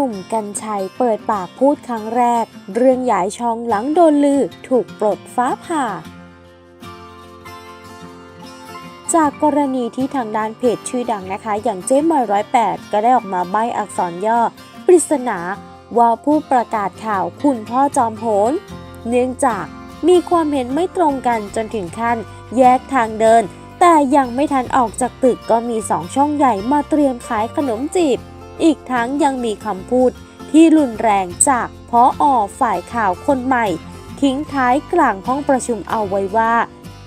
นุ่มกัญชัยเปิดปากพูดครั้งแรก เรื่องย้ายช่องหลังโดนลือถูกปลดฟ้าผ่า จากกรณีที่ทางด้านเพจชื่อดังนะคะ อย่างเจ๊มอยร้อยแปดก็ได้ออกมาใบอักษรย่อ ปริศนาว่าผู้ประกาศข่าวคุณพ่อจอมโหน เนื่องจากมีความเห็นไม่ตรงกันจนถึงขั้น แยกทางเดิน แต่ยังไม่ทันออกจากตึกก็มีสองช่องใหญ่มาเตรียมขายขนมจีบ อีกทั้งยังมีคำพูดที่รุนแรงจากพออฝ่ายข่าวคนใหม่ ทิ้งท้ายกลางห้องประชุมเอาไว้ว่า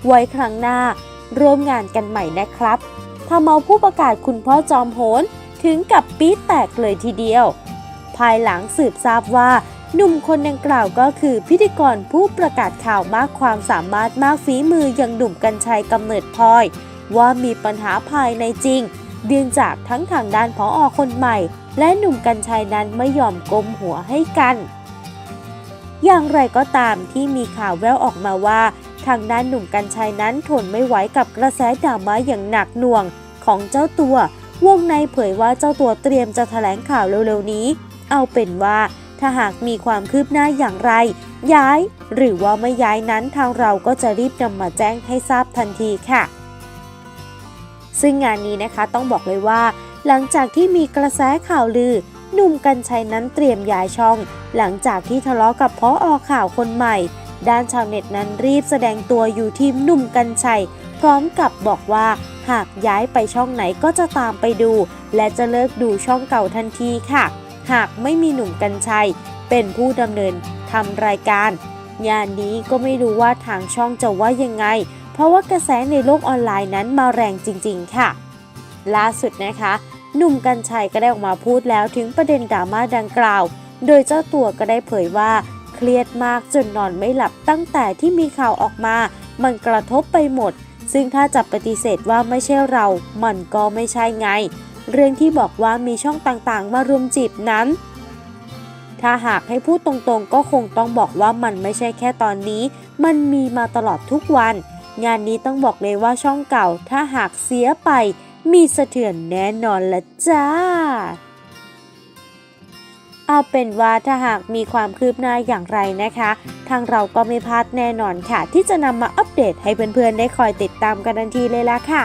ไว้ครั้งหน้าร่วมงานกันใหม่นะครับทำเอาผู้ประกาศคุณพ่อจอมโหนถึงกับปี๊แตกเลยทีเดียว ภายหลังสืบทราบว่า หนุ่มคนดังกล่าวก็คือพิธีกรผู้ประกาศข่าวมากความสามารถมากฝีมืออย่างหนุ่มกัญชัยกำเนิดพลอย ว่ามีปัญหาภายในจริง เนื่องจากทั้งทางด้านพออคนใหม่ และหนุ่มกัญชัยนั้นไม่ยอมก้มหัวให้กัน อย่างไรก็ตามที่มีข่าวแววออกมาว่า ทางด้านหนุ่มกัญชัยนั้นทนไม่ไหวกับกระแสดราม่าอย่างหนักหน่วงของเจ้าตัว วงในเผยว่าเจ้าตัวเตรียมจะแถลงข่าวเร็วๆนี้ เอาเป็นว่าถ้าหากมีความคืบหน้าอย่างไร ย้าย หรือว่าไม่ย้ายนั้นทางเราก็จะรีบนำมาแจ้งให้ทราบทันทีค่ะ ซึ่งงานนี้นะคะต้องบอกเลยว่า หลังจากที่มีกระแสข่าวลือ หนุ่มกัญชัยนั้นเตรียมย้ายช่อง หลังจากที่ทะเลาะกับพ่ออข่าวคนใหม่ ด้านชาวเน็ตนั้นรีบแสดงตัวอยู่ทีมหนุ่มกัญชัย พร้อมกับบอกว่าหากย้ายไปช่องไหนก็จะตามไปดู และจะเลิกดูช่องเก่าทันทีค่ะ หากไม่มีหนุ่มกัญชัย เป็นผู้ดำเนินทำรายการ งานนี้ก็ไม่รู้ว่าทางช่องจะว่ายังไง เพราะว่ากระแสในโลกออนไลน์นั้นมาแรงจริง ๆ ค่ะ ล่าสุดนะคะ หนุ่มกัญชัยก็ได้ออกมาพูดแล้วถึงประเด็นดราม่าดังกล่าว โดยเจ้าตัวก็ได้เผยว่าเครียดมากจนนอนไม่หลับตั้งแต่ที่มีข่าวออกมา มันกระทบไปหมด ซึ่งถ้าจะปฏิเสธว่าไม่ใช่เรา มันก็ไม่ใช่ไง เรื่องที่บอกว่ามีช่องต่างๆ มารุมจีบนั้น ถ้าหากให้พูดตรงๆ ก็คงต้องบอกว่ามันไม่ใช่แค่ตอนนี้ มันมีมาตลอดทุกวัน งานนี้ต้องบอกเลยว่าช่องเก่าถ้าหากเสียไป มีสะเทือนแน่นอนละจ้า เอาเป็นว่าถ้าหากมีความคืบหน้าอย่างไรนะคะ ทางเราก็ไม่พลาดแน่นอนค่ะ ที่จะนำมาอัปเดตให้เพื่อนๆได้คอยติดตามกันทันทีเลยล่ะค่ะ